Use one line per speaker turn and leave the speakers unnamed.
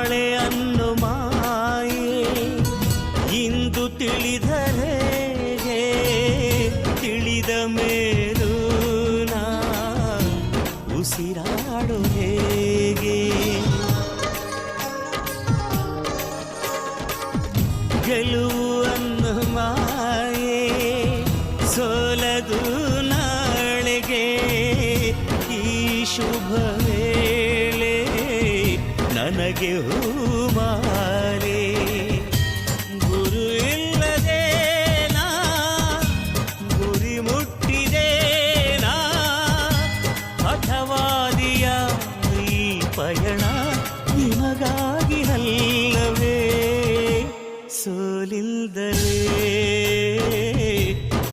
ನಾಳೆ ಅನ್ನು ಮಾಯೆ. ಇಂದು ತಿಳಿದರೆ ತಿಳಿದ ಮೇಲೂ ನಾ ಉಸಿರಾಡು ಹೇಗೆ. ಗೆಲುವು ಅನ್ನು ಮಾಯೇ, ಸೋಲದು ನಾಳೆಗೆ. ಈ ಶುಭ ನನಗೆ ಹೂಮಾಲೆ. ಗುರು ಇಲ್ಲದೆ ನಾ ಗುರಿ ಮುಟ್ಟಿದೆ ನಾ ಪಥವಾದಿಯ ಈ ಪಯಣ ನಿಮಗಾಗಿ ಅಲ್ಲವೇ. ಸೋಲಿಲ್ಲದಲೇ